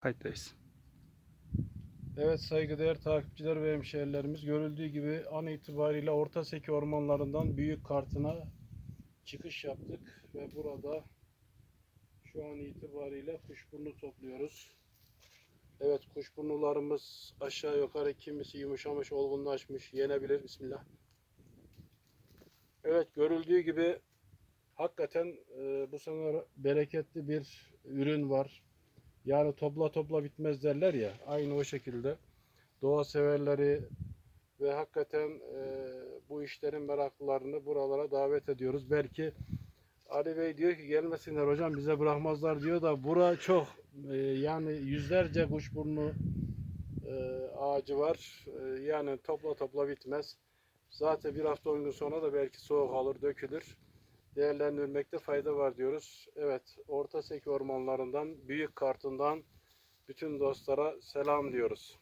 Kayıttayız. Evet saygıdeğer takipçiler ve hemşehrilerimiz görüldüğü gibi an itibariyle Orta Seki ormanlarından Büyük Kartına çıkış yaptık ve burada şu an itibariyle kuşburnu topluyoruz. Evet kuşburnularımız aşağı yukarı kimisi yumuşamış, olgunlaşmış, yenebilir. Bismillah. Evet görüldüğü gibi hakikaten e, bu sene bereketli bir ürün var. Yani topla topla bitmez derler ya. Aynı o şekilde. Doğa severleri ve hakikaten e, bu işlerin meraklılarını buralara davet ediyoruz. Belki Ali Bey diyor ki gelmesinler hocam bize bırakmazlar diyor da bura çok e, yani yüzlerce kuşburnu e, ağacı var. E, yani topla topla bitmez. Zaten bir hafta on gün sonra da belki soğuk alır, dökülür. Değerlendirmekte fayda var diyoruz. Evet, Orta Seki ormanlarından, Büyük Kartından bütün dostlara selam diyoruz.